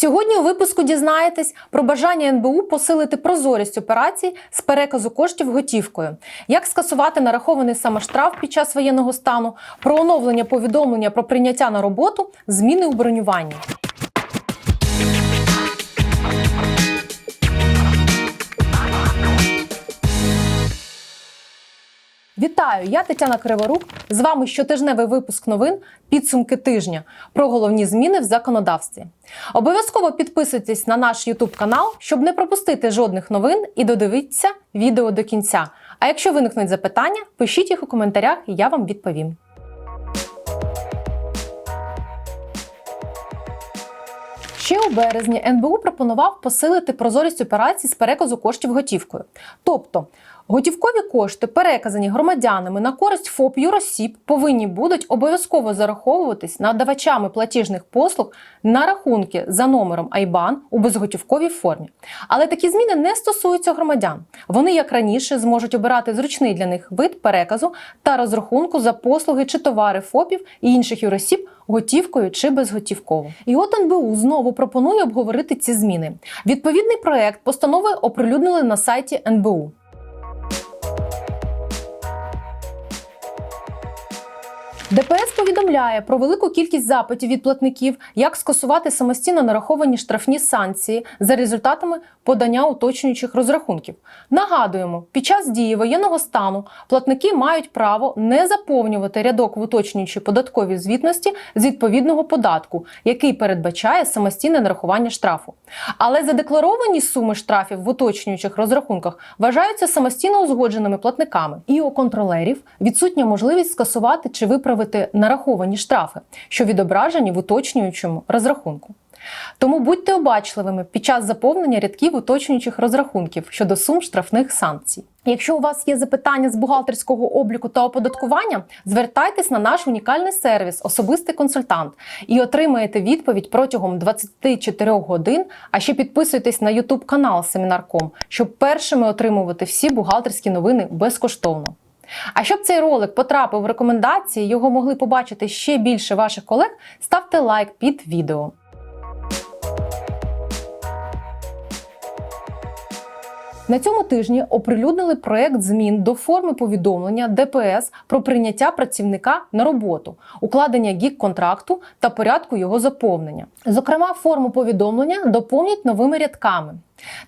Сьогодні у випуску дізнаєтесь про бажання НБУ посилити прозорість операцій з переказу коштів готівкою, як скасувати нарахований самоштраф під час воєнного стану, про оновлення повідомлення про прийняття на роботу, зміни у бронюванні. Вітаю! Я Тетяна Криворук. З вами щотижневий випуск новин підсумки тижня про головні зміни в законодавстві. Обов'язково підписуйтесь на наш YouTube канал, щоб не пропустити жодних новин і додивіться відео до кінця. А якщо виникнуть запитання, пишіть їх у коментарях, і я вам відповім. Ще у березні НБУ пропонував посилити прозорість операцій з переказу коштів готівкою. Тобто готівкові кошти, переказані громадянами на користь ФОП юросіб, повинні будуть обов'язково зараховуватись надавачами платіжних послуг на рахунки за номером IBAN у безготівковій формі. Але такі зміни не стосуються громадян. Вони, як раніше, зможуть обирати зручний для них вид переказу та розрахунку за послуги чи товари ФОПів і інших юросіб готівкою чи безготівково. І от НБУ знову пропонує обговорити ці зміни. Відповідний проект постанови оприлюднили на сайті НБУ. ДПС повідомляє про велику кількість запитів від платників, як скасувати самостійно нараховані штрафні санкції за результатами подання уточнюючих розрахунків. Нагадуємо, під час дії воєнного стану платники мають право не заповнювати рядок в уточнюючій податковій звітності з відповідного податку, який передбачає самостійне нарахування штрафу. Але задекларовані суми штрафів в уточнюючих розрахунках вважаються самостійно узгодженими платниками. І у контролерів відсутня можливість скасувати чи виправити нараховані штрафи, що відображені в уточнюючому розрахунку. Тому будьте обачливими під час заповнення рядків уточнюючих розрахунків щодо сум штрафних санкцій. Якщо у вас є запитання з бухгалтерського обліку та оподаткування, звертайтесь на наш унікальний сервіс Особистий консультант і отримаєте відповідь протягом 24 годин. А ще підписуйтесь на YouTube канал Семінарком, щоб першими отримувати всі бухгалтерські новини безкоштовно. А щоб цей ролик потрапив в рекомендації, його могли побачити ще більше ваших колег, ставте лайк під відео. На цьому тижні оприлюднили проект змін до форми повідомлення ДПС про прийняття працівника на роботу, укладення гік-контракту та порядку його заповнення. Зокрема, форму повідомлення доповнять новими рядками.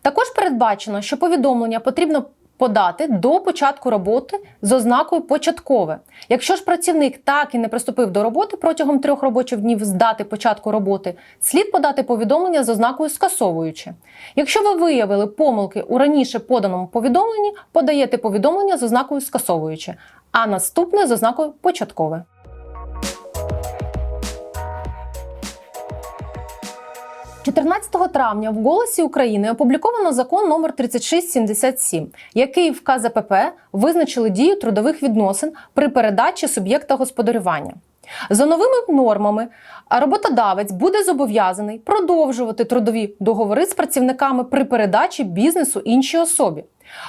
Також передбачено, що повідомлення потрібно подати до початку роботи з ознакою початкове. Якщо ж працівник так і не приступив до роботи протягом трьох робочих днів з дати початку роботи, слід подати повідомлення з ознакою скасовуючи. Якщо ви виявили помилки у раніше поданому повідомленні, подаєте повідомлення з ознакою скасовуючи, а наступне з ознакою початкове. 14 травня в Голосі України опубліковано закон номер 3677, який в КЗПП визначили дію трудових відносин при передачі суб'єкта господарювання. За новими нормами, роботодавець буде зобов'язаний продовжувати трудові договори з працівниками при передачі бізнесу іншій особі.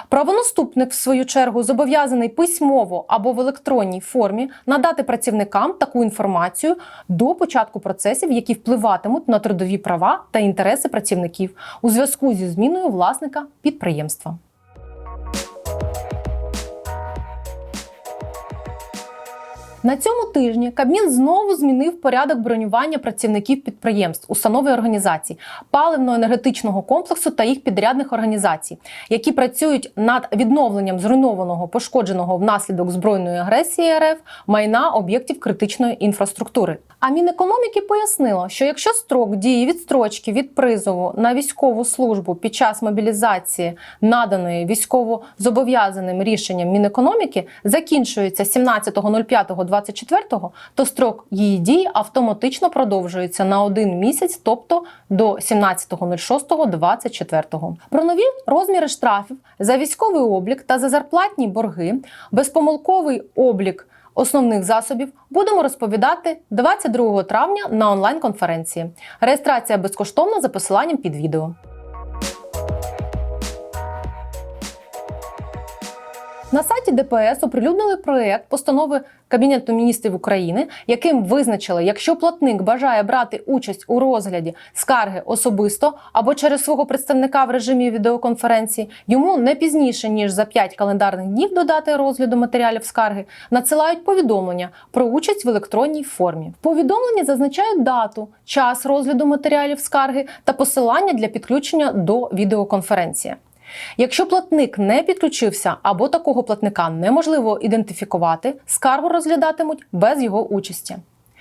Правонаступник, в свою чергу, зобов'язаний письмово або в електронній формі надати працівникам таку інформацію до початку процесів, які впливатимуть на трудові права та інтереси працівників у зв'язку зі зміною власника підприємства. На цьому тижні Кабмін знову змінив порядок бронювання працівників підприємств, установ і організацій, паливно-енергетичного комплексу та їх підрядних організацій, які працюють над відновленням зруйнованого пошкодженого внаслідок збройної агресії РФ майна об'єктів критичної інфраструктури. А Мінекономіки пояснило, що якщо строк дії відстрочки від призову на військову службу під час мобілізації, наданої військово зобов'язаним рішенням Мінекономіки, закінчується 17.05.24, то строк її дії автоматично продовжується на один місяць, тобто до 17.06.24. Про нові розміри штрафів за військовий облік та за зарплатні борги, безпомилковий облік основних засобів будемо розповідати 22 травня на онлайн-конференції. Реєстрація безкоштовна за посиланням під відео. На сайті ДПС оприлюднили проект постанови Кабінету міністрів України, яким визначили, якщо платник бажає брати участь у розгляді скарги особисто або через свого представника в режимі відеоконференції, йому не пізніше ніж за 5 календарних днів до дати розгляду матеріалів скарги надсилають повідомлення про участь в електронній формі. В повідомленні зазначають дату, час розгляду матеріалів скарги та посилання для підключення до відеоконференції. Якщо платник не підключився або такого платника неможливо ідентифікувати, скаргу розглядатимуть без його участі.